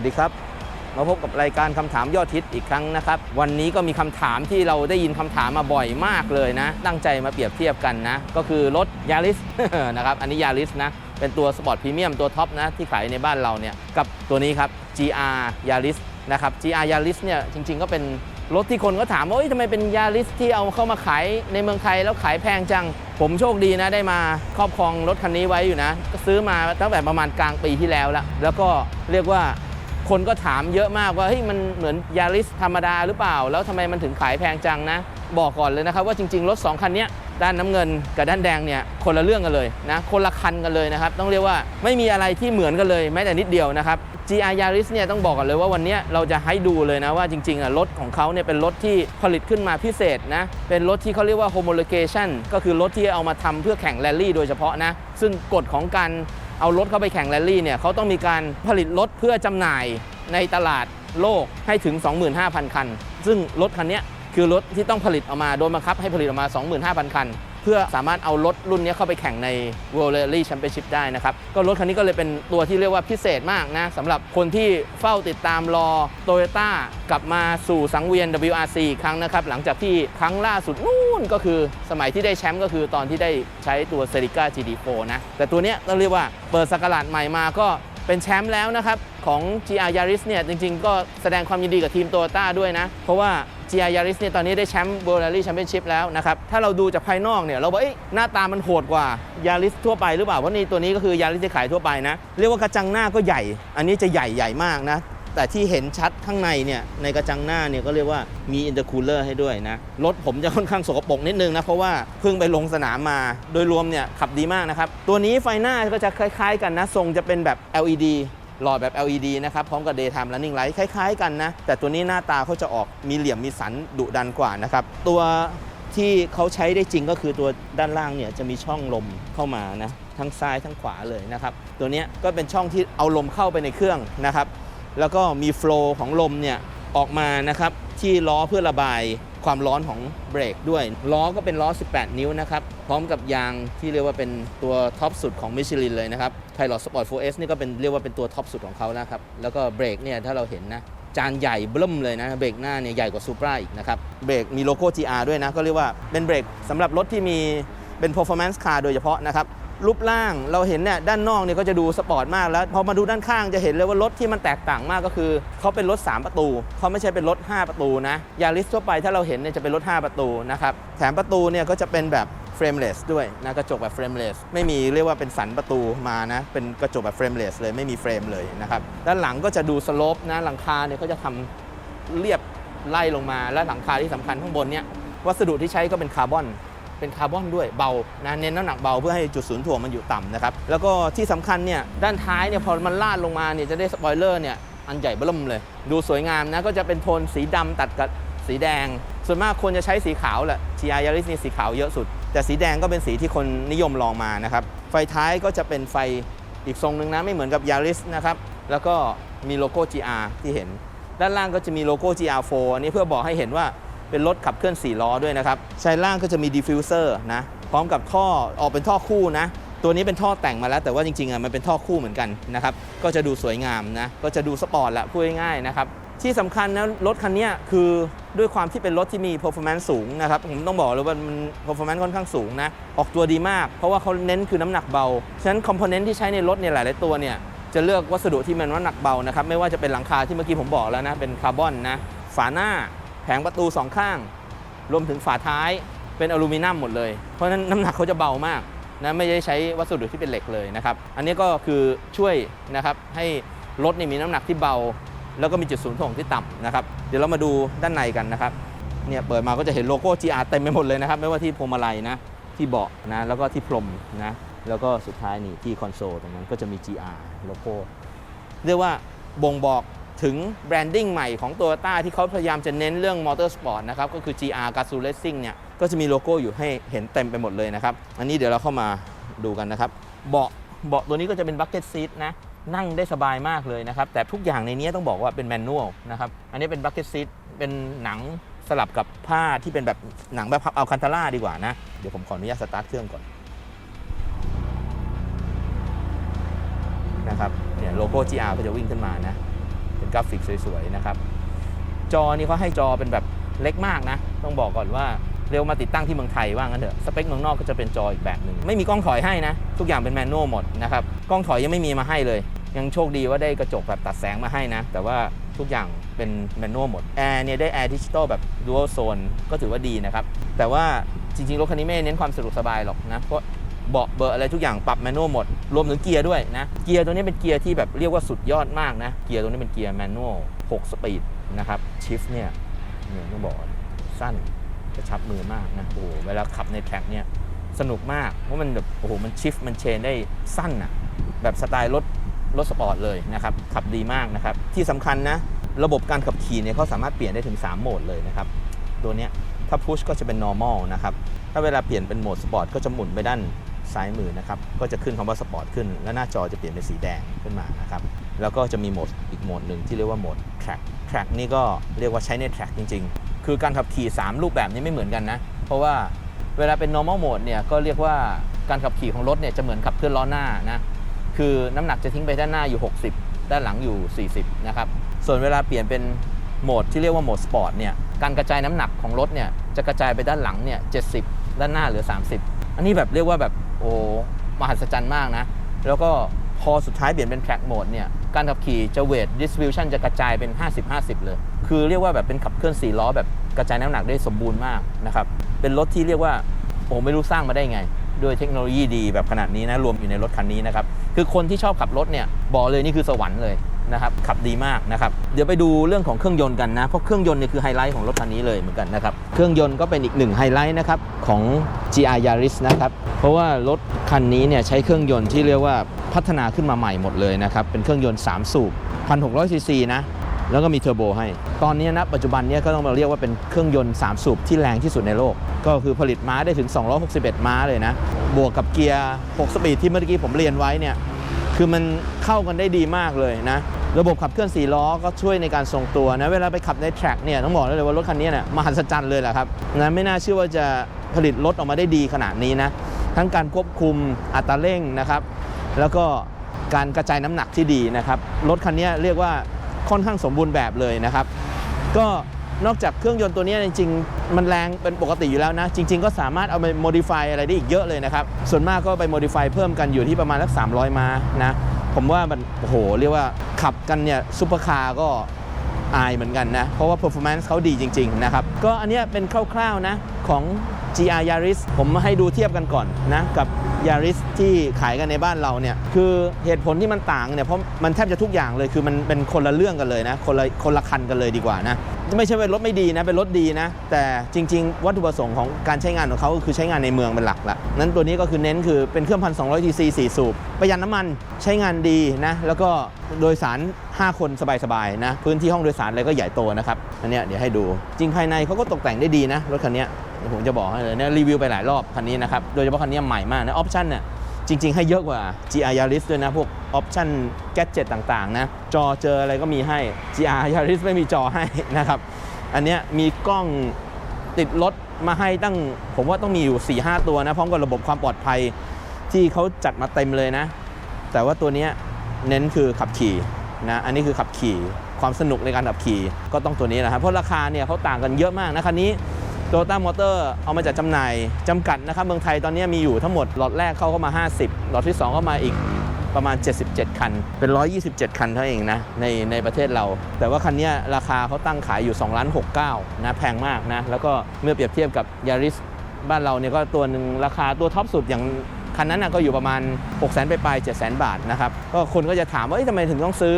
วัสดีครับมาพบกับรายการคำถามยอดฮิตอีกครั้งนะครับ วันนี้ก็มีคำถามที่เราได้ยินคำถามมาบ่อยมากเลยนะ ตั้งใจมาเปรียบเทียบกันนะ ก็คือรถยาริสนะครับ อันนี้ยาริสนะ เป็นตัวสปอร์ตพรีเมียมตัวท็อปนะ ที่ขายในบ้านเราเนี่ย กับตัวนี้ครับ GR Yaris นะครับ GR Yaris เนี่ย จริง ๆ ก็เป็นรถที่คนก็ถามว่าทำไมเป็นยาริสที่เอาเข้ามาขายในเมืองไทยแล้วขายแพงจัง ผมโชคดีนะได้มาครอบครองรถคันนี้ไว้อยู่นะ ก็ซื้อมาตั้งแต่ประมาณกลางปีที่แล้วแล้วแล้วก็เรียกว่า คนก็ถามเยอะมากว่าเฮ้ยมันเหมือนยาริสธรรมดาหรือเปล่า แล้วทำไมมันถึงขายแพงจังนะ บอกก่อนเลยนะครับว่าจริง ๆ รถ 2 คันนี้ด้านน้ำเงินกับด้านแดงเนี่ยคนละเรื่องกันเลยนะคนละคันกันเลยนะครับต้องเรียกว่าไม่มีอะไรที่เหมือนกันเลยแม้แต่นิดเดียวนะครับ GR Yaris เนี่ยต้องบอกก่อนเลยว่าวันนี้เราจะให้ดูเลยนะว่าจริงๆอะรถของเขาเนี่ยเป็นรถที่ผลิตขึ้นมาพิเศษนะเป็นรถที่เขาเรียกว่า homologation ก็คือรถที่เอามาทำเพื่อแข่งแรลลี่โดยเฉพาะนะซึ่งกฎของการ เอารถเข้าไปแข่งแรลลี่เนี่ยเขาต้องมีการผลิตรถเพื่อจำหน่ายในตลาดโลกให้ถึง 25,000 คัน ซึ่งรถคันนี้คือรถที่ต้องผลิตออกมาโดยบังคับให้ผลิตออกมา 25,000 คัน เพื่อสามารถเอารถรุ่นนี้เข้าไปแข่งใน World Rally Championship ได้นะครับ ก็รถคันนี้ก็เลยเป็นตัวที่เรียกว่าพิเศษมากนะสำหรับคนที่เฝ้าติดตามรอ Toyota กลับมาสู่สังเวียน WRC อีกครั้งนะครับ หลังจากที่ครั้งล่าสุดนู่นก็คือสมัยที่ได้แชมป์ก็คือตอนที่ได้ใช้ตัว c e r i c a GD4 นะแต่ตัวนี้ต้องเรียกว่าเปิดสกราชใหม่มาก็ เป็นแชมป์แล้วนะครับ ของ GR Yaris เนี่ยจริงๆ ก็แสดงความยินดีกับทีมโตโยต้าด้วยนะ เพราะว่า GR Yaris เนี่ยตอนนี้ได้แชมป์ World Rally Championship แล้วนะครับ ถ้าเราดูจากภายนอกเนี่ยเราบอกเอ้ยหน้าตามันโหดกว่า Yaris ทั่วไปหรือเปล่า เพราะนี่ตัวนี้ก็คือ Yaris ที่ขายทั่วไปนะ เรียกว่ากระจังหน้าก็ใหญ่ อันนี้จะใหญ่ใหญ่มากนะ แต่ที่เห็นชัดข้างในเนี่ยในกระจังหน้าเนี่ยก็เรียกว่ามีอินเตอร์คูลเลอร์ให้ด้วยนะ รถผมจะค่อนข้างสกปรกนิดนึงนะ เพราะว่าเพิ่งไปลงสนามมา โดยรวมเนี่ยขับดีมากนะครับ ตัวนี้ไฟหน้าก็จะคล้ายๆกันนะ ทรงจะเป็นแบบ LED หลอดแบบ LED นะครับ พร้อมกับ daytime running light คล้ายๆกันนะ แต่ตัวนี้หน้าตาเขาจะออกมีเหลี่ยมมีสันดุดันกว่านะครับ ตัวที่เขาใช้ได้จริงก็คือตัวด้านล่างเนี่ยจะมีช่องลมเข้ามานะทั้งซ้ายทั้งขวาเลยนะครับ ตัวนี้ก็เป็นช่องที่เอาลมเข้าไปในเครื่องนะครับ แล้วก็มีโฟล์ของลมเนี่ยออกมานะครับที่ล้อเพื่อระบายความร้อนของเบรกด้วย ล้อก็เป็นล้อ 18 นิ้วนะครับพร้อมกับยางที่เรียกว่าเป็นตัวท็อปสุดของมิชลินเลยนะครับ Pilot Sport 4S นี่ก็เป็นเรียกว่าเป็นตัวท็อปสุดของเขานะครับแล้วก็เบรกเนี่ยถ้าเราเห็นนะจานใหญ่เบิ่มเลยนะเบรกหน้าเนี่ยใหญ่กว่าซูปราอีกนะครับเบรกมีโลโก้ GR ด้วยนะก็เรียกว่าเป็นเบรกสำหรับรถที่มีเป็น performance car โดยเฉพาะนะครับ รูปร่างเราเห็นเนี่ยด้านนอกเนี่ยก็จะดูสปอร์ตมากแล้ว พอมาดูด้านข้างจะเห็นเลยว่ารถที่มันแตกต่างมากก็คือเขาเป็นรถ 3 ประตูเขาไม่ใช่เป็นรถ 5 ประตูนะยาริสทั่วไปถ้าเราเห็นเนี่ยจะเป็นรถ 5 ประตูนะครับแถมประตูเนี่ยก็จะเป็นแบบเฟรมเลสด้วยนะกระจกแบบเฟรมเลสไม่มีเรียกว่าเป็นสันประตูมานะเป็นกระจกแบบเฟรมเลสเลยไม่มีเฟรมเลยนะครับด้านหลังก็จะดูสโลปนะหลังคาเนี่ยก็จะทำเรียบไล่ลงมาและหลังคาที่สำคัญข้างบนเนี่ยวัสดุที่ใช้ก็เป็นคาร์บอน เป็นคาร์บอนด้วยเบานะเน้นน้ำหนักเบาเพื่อให้จุดศูนย์ถ่วงมันอยู่ต่ำนะครับแล้วก็ที่สำคัญเนี่ยด้านท้ายเนี่ยพอมันลาดลงมาเนี่ยจะได้สปอยเลอร์เนี่ยอันใหญ่เบิ่มเลย ดูสวยงามนะก็จะเป็นโทนสีดำตัดกับสีแดง ส่วนมากคนจะใช้สีขาวแหละ GR Yaris นี่สีขาวเยอะสุด แต่สีแดงก็เป็นสีที่คนนิยมลองมานะครับไฟท้ายก็จะเป็นไฟอีกทรงหนึ่งนะไม่เหมือนกับ Yaris นะครับแล้วก็มีโลโก้ GR ที่เห็น ด้านล่างก็จะมีโลโก้ GR4 อันนี้เพื่อบอกให้เห็นว่า เป็นรถขับเคลื่อน 4 ล้อด้วยนะครับชายล่างก็จะมีดิฟฟิวเซอร์นะพร้อมกับท่อออกเป็นท่อคู่นะตัวนี้เป็นท่อแต่งมาแล้วแต่ว่าจริงๆอะมันเป็นท่อคู่เหมือนกันนะครับก็จะดูสวยงามนะก็จะดูสปอร์ตละพูดง่ายๆนะครับที่สำคัญนะรถคันนี้คือด้วยความที่เป็นรถที่มี performance สูงนะครับผมต้องบอกเลยว่ามัน performance ค่อนข้างสูงนะออกตัวดีมาก เพราะว่าเขาเน้นคือน้ำหนักเบา ฉะนั้น component ที่ใช้ในรถเนี่ยหลายๆตัวเนี่ยจะเลือกวัสดุที่มันน้ำหนักเบานะครับไม่ว่าจะเป็นหลังคาที่เมื่อกี้ผมบอกแล้วนะเป็นคาร์บอนนะฝาหน้า แผงประตูสองข้าง รวมถึงฝาท้ายเป็นอลูมิเนียมหมดเลย เพราะฉะนั้นน้ำหนักเขาจะเบามากนะไม่ได้ใช้วัสดุที่เป็นเหล็กเลยนะครับ อันนี้ก็คือช่วยนะครับให้รถนี่มีน้ำหนักที่เบา แล้วก็มีจุดศูนย์ถ่วงที่ต่ำนะครับ เดี๋ยวเรามาดูด้านในกันนะครับเนี่ยเปิดมาก็จะเห็นโลโก้ GR เต็มไปหมดเลยนะครับ ไม่ว่าที่พวงมาลัยนะที่เบาะนะแล้วก็ที่พรมนะแล้วก็สุดท้ายนี่ที่คอนโซลตรงนั้นก็จะมี GR โลโก้เรียกว่าบ่งบอก ถึงแบรนดิ้งใหม่ของ Toyota ที่เขาพยายามจะเน้นเรื่องมอเตอร์สปอร์ตนะครับ ก็คือ GR g a z o o Racing เนี่ย ก็จะมีโลโก้อยู่ให้เห็นเต็มไปหมดเลยนะครับ อันนี้เดี๋ยวเราเข้ามาดูกันนะครับ เบาะเบาะตัวนี้ก็จะเป็นบั c เก็ตซีทนะ นั่งได้สบายมากเลยนะครับ แต่ทุกอย่างในนี้ต้องบอกว่าเป็นแมนนวลนะครับ อันนี้เป็นบั c เก็ตซีทเป็นหนังสลับกับผ้าที่เป็นแบบหนังแบบเอาคันตาร่าดีกว่านะ เดี๋ยวผมขออนุญาตสตาร์ทเครื่องก่อนนะครับเนี่ยโลโก้ GR ก็จะวิ่งขึ้นมานะ เป็นกราฟิกสวยๆนะครับ จอนี่เขาให้จอเป็นแบบเล็กมากนะ ต้องบอกก่อนว่าเร็วมาติดตั้งที่เมืองไทยว่างั้นเถอะสเปคเมืองนอกก็จะเป็นจออีกแบบหนึ่งไม่มีกล้องถอยให้นะ ทุกอย่างเป็นแมนนวลหมดนะครับกล้องถอยยังไม่มีมาให้เลย ยังโชคดีว่าได้กระจกแบบตัดแสงมาให้นะ แต่ว่าทุกอย่างเป็นแมนนวลหมดแอร์เนี่ยได้แอร์ดิจิตอลแบบดูอัลโซนก็ถือว่าดีนะครับ แต่ว่าจริงๆรถคันนี้ไม่เน้นความสะดวกสบายหรอกนะเพราะ เบาะเบอร์อะไรทุกอย่างปรับแมนนวลหมด รวมถึงเกียร์ด้วยนะ เกียร์ตัวนี้เป็นเกียร์ที่แบบเรียกว่าสุดยอดมากนะ เกียร์ตัวนี้เป็นเกียร์แมนนวล6สปีดนะครับชิฟเนี่ยเนี่ยต้องบอกสั้นกระชับมือมากนะโอ้เวลาขับในแทร็กเนี่ยสนุกมากเพราะมันแบบโอ้โหมันชิฟมันเชนได้สั้นอะแบบสไตล์รถรถสปอร์ตเลยนะครับ ขับดีมากนะครับ ที่สำคัญนะ ระบบการขับขี่เนี่ยเขาสามารถเปลี่ยนได้ถึง 3 โหมดเลยนะครับ ตัวเนี้ยถ้าพุชก็จะเป็น normal นะครับ ถ้าเวลาเปลี่ยนเป็นโหมดสปอร์ตก็จะหมุนไปด้าน ซ้ายมือนะครับก็จะขึ้นคำว่าสปอร์ตขึ้น แล้วหน้าจอจะเปลี่ยนเป็นสีแดงขึ้นมานะครับแล้วก็จะมีโหมดอีกโหมดหนึ่งที่เรียกว่าโหมด track track นี่ก็เรียกว่าใช้ใน track จริง ๆ คือการขับขี่ 3 รูปแบบนี้ไม่เหมือนกันนะ เพราะว่าเวลาเป็น normal mode เนี่ยก็เรียกว่าการขับขี่ของรถเนี่ยจะเหมือนขับเคลื่อนล้อหน้านะคือน้ำหนักจะทิ้งไปด้านหน้าอยู่ 60 ด้านหลังอยู่ 40 นะครับ ส่วนเวลาเปลี่ยนเป็นโหมดที่เรียกว่าโหมดสปอร์ตเนี่ยการกระจายน้ำหนักของรถเนี่ยจะกระจายไปด้านหลังเนี่ย70ด้านหน้าเหลือ 30 อันนี้แบบเรียกว่าแบบ โอ้มหัศจรรย์มากนะ แล้วก็พอสุดท้ายเปลี่ยนเป็นแ r a c k mode เนี่ย การขับขี่จะเวท distribution จะกระจายเป็น 50-50 เลย คือเรียกว่าแบบเป็นขับเคลื่อน 4 ล้อแบบกระจายน้ำหนักได้สมบูรณ์มากนะครับ เป็นรถที่เรียกว่าโอ้ไม่รู้สร้างมาได้ไง ด้วยเทคโนโลยีดีแบบขนาดนี้นะ รวมอยู่ในรถคันนี้นะครับ คือคนที่ชอบขับรถเนี่ย บอกเลยนี่คือสวรรค์เลย นะครับขับดีมากนะครับเดี๋ยวไปดูเรื่องของเครื่องยนต์กันนะเพราะเครื่องยนต์เนี่ยคือไฮไลท์ของรถคันนี้เลยเหมือนกันนะครับเครื่องยนต์ก็เป็นอีกหนึ่งไฮไลท์นะครับของ GR Yaris นะครับเพราะว่ารถคันนี้เนี่ยใช้เครื่องยนต์ที่เรียกว่าพัฒนาขึ้นมาใหม่หมดเลยนะครับเป็นเครื่องยนต์ 3 สูบ1,600ซีซีนะแล้วก็มีเทอร์โบให้ ตอนนี้นะปัจจุบันเนี้ก็ต้องมาเรียกว่าเป็นเครื่องยนต์ 3 สูบที่แรงที่สุดในโลก ก็คือผลิตม้าได้ถึง 261 ม้าเลยนะ บวกกับเกียร์ 6 สปีดที่เมื่อกี้ผมเรียนไว้เนี่ย คือมันเข้ากันได้ดีมากเลยนะ ระบบขับเคลื่อน 4 ล้อก็ช่วยในการทรงตัวนะ เวลาไปขับในแทร็กเนี่ยต้องบอกเลยว่ารถคันนี้เนี่ยมหัศจรรย์เลยแหละครับนะไม่น่าเชื่อว่าจะผลิตรถออกมาได้ดีขนาดนี้นะ ทั้งการควบคุมอัตราเร่งนะครับ แล้วก็การกระจายน้ำหนักที่ดีนะครับ รถคันนี้เรียกว่าค่อนข้างสมบูรณ์แบบเลยนะครับ ก็นอกจากเครื่องยนต์ตัวนี้จริงๆ มันแรงเป็นปกติอยู่แล้วนะ จริง ๆ ก็สามารถเอาไปโมดิฟายอะไรได้อีกเยอะเลยนะครับ ส่วนมากก็ไปโมดิฟายเพิ่มกันอยู่ที่ประมาณสัก300 ม้านะ ผมว่ามันโอ้โหเรียกว่า ขับกันเนี่ยซุปเปอร์คาร์ก็ อายเหมือนกันนะ เพราะว่า performance เขาดีจริง ๆ นะครับ ก็อันนี้เป็นคร่าวๆนะของ GR Yaris ผมมาให้ดูเทียบกันก่อนนะกับ Yaris ที่ขายกันในบ้านเราเนี่ยคือเหตุผลที่มันต่างเนี่ยเพราะมันแทบจะทุกอย่างเลยคือมันเป็นคนละเรื่องกันเลยนะคนละคนละคันกันเลยดีกว่านะไม่ใช่ว่ารถไม่ดีนะเป็นรถดีนะ แต่จริง ๆ วัตถุประสงค์ของการใช้งานของเขาก็คือใช้งานในเมืองเป็นหลักละนั้นตัวนี้ก็คือเน้นคือเป็นเครื่องพันสองร้อยทีซีสี่สูบประหยัดน้ำมันใช้งานดีนะแล้วก็โดยสาร 5 คนสบายๆนะ พื้นที่ห้องโดยสารอะไรก็ใหญ่โตนะครับ อันเนี้ยเดี๋ยวให้ดู จริงภายในเขาก็ตกแต่งได้ดีนะ รถคันนี้ผมจะบอกให้เลยเนี่ยรีวิวไปหลายรอบคันนี้นะครับ โดยเฉพาะคันนี้ใหม่มากนะออปชั่นเนี่ยจริง ๆ ให้เยอะกว่า GR Yaris ด้วยนะ พวกออปชั่นแกจ e t ต่างๆนะ จอเจออะไรก็มีให้ GR Yaris ไม่มีจอให้นะครับ อันเนี้ยมีกล้องติดรถมาให้ตั้ง ผมว่าต้องมีอยู่ 4-5 ตัวนะพร้อมกับระบบความปลอดภัยที่เขาจัดมาเต็มเลยนะ แต่ว่าตัวนี้เน้นคือขับขี่ นะอันนี้คือขับขี่ความสนุกในการขับขี่ก็ต้องตัวนี้แหละครับเพราะราคาเนี่ยเขาต่างกันเยอะมากนะคันนี้โตโยต้ามอเตอร์เอามาจัดจำหน่ายจำกัดนะครับเมืองไทยตอนนี้มีอยู่ทั้งหมดล็อตแรกเข้าเข้ามา 50ล็อตที่2เข้ามาอีกประมาณ 77 คัน เป็น 127 คันเท่านั้นเองนะในในประเทศเรา แต่ว่าคันนี้ราคาเขาตั้งขายอยู่2ล้าน69นะแพงมากนะ แล้วก็เมื่อเปรียบเทียบกับยาริสบ้านเราเนี่ยก็ตัวหนึ่งราคาตัวท็อปสุดอย่าง คันนั้นนะก็อยู่ประมาณ 6 0 0 0 0ไปปลาย7 0 0 0 0บาทนะครับก็คนก็จะถามว่าเอ้ยทำไมถึงต้องซื้อ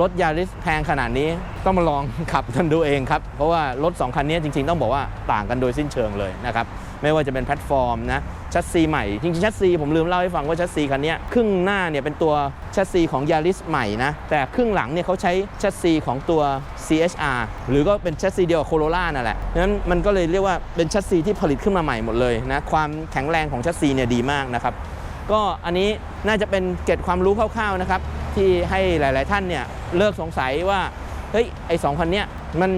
รถยาริสแพงขนาดนี้ต้องมาลองขับกันดูเองครับ เพราะว่ารถ 2 คันนี้จริงๆ ต้องบอกว่าต่างกันโดยสิ้นเชิงเลยนะครับ ไม่ว่าจะเป็นแพลตฟอร์มนะชัสซีใหม่จริงๆชัสซีผมลืมเล่าให้ฟังว่าชัสซีคันนี้ครึ่งหน้าเนี่ยเป็นตัวชัสซีของยาริสใหม่นะแต่ครึ่งหลังเนี่ยเขาใช้ชัสซีของตัว CHR หรือก็เป็นชัสซีเดียวกับโคโรล่านั่นแหละนั้นมันก็เลยเรียกว่าเป็นชัสซีที่ผลิตขึ้นมาใหม่หมดเลยนะความแข็งแรงของชัสซีเนี่ยดีมากนะครับก็อันนี้น่าจะเป็นเกร็ดความรู้คร่าวๆนะครับที่ให้หลาย ๆ ท่านเนี่ยเลิกสงสัยว่า เฮ้ยไอสองคันเนี้ยมัน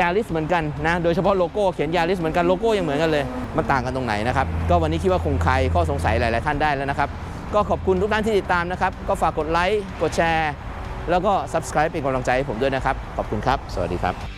ยาริสเหมือนกันนะโดยเฉพาะโลโก้เขียนยาริสเหมือนกันโลโก้ยังเหมือนกันเลยมันต่างกันตรงไหนนะครับก็วันนี้คิดว่าคงครข้อสงสัยหลาย ๆ ท่านได้แล้วนะครับก็ขอบคุณทุกท่านที่ติดตามนะครับก็ฝากกดไลค์กดแชร์ แล้วก็ subscribe เป็นกำลังใจให้ผมด้วยนะครับขอบคุณครับ สวัสดีครับ